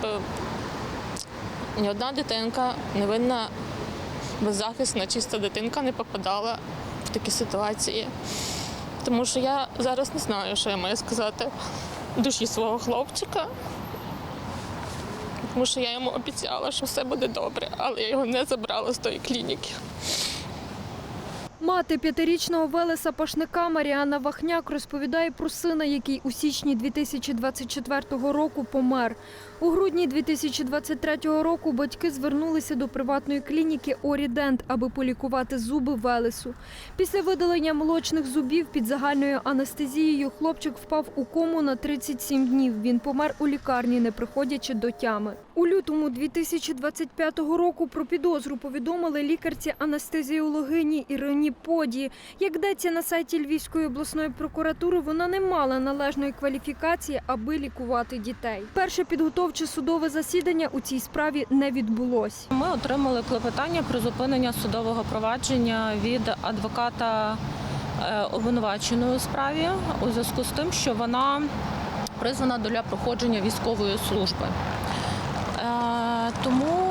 щоб ні одна дитинка, невинна, беззахисна, чиста дитинка не попадала в такі ситуації. Тому що я зараз не знаю, що я маю сказати душі свого хлопчика. Тому що я йому обіцяла, що все буде добре, але я його не забрала з тої клініки. Мати п'ятирічного Велеса Пашника Маріана Вахняк розповідає про сина, який у січні 2024 року помер. У грудні 2023 року батьки звернулися до приватної клініки Орідент, аби полікувати зуби Велесу. Після видалення молочних зубів під загальною анестезією хлопчик впав у кому на 37 днів. Він помер у лікарні, не приходячи до тями. У лютому 2025 року про підозру повідомили лікарці анестезіологині Ірині Поді. Як йдеться на сайті Львівської обласної прокуратури, вона не мала належної кваліфікації, аби лікувати дітей. Перше підготовче судове засідання у цій справі не відбулось. Ми отримали клопотання про зупинення судового провадження від адвоката е, обвинуваченої у справі у зв'язку з тим, що вона призвана для проходження військової служби. Е, Тому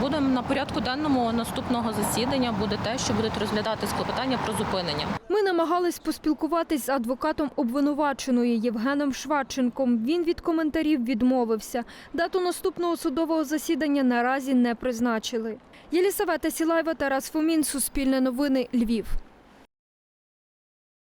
будемо на порядку денному наступного засідання буде те, що будуть розглядати клопотання про зупинення. Ми намагались поспілкуватись з адвокатом обвинуваченої Євгеном Швадченком. Він від коментарів відмовився. Дату наступного судового засідання наразі не призначили. Єлісавета Сілаєва, Тарас Фомін, Суспільне новини, Львів.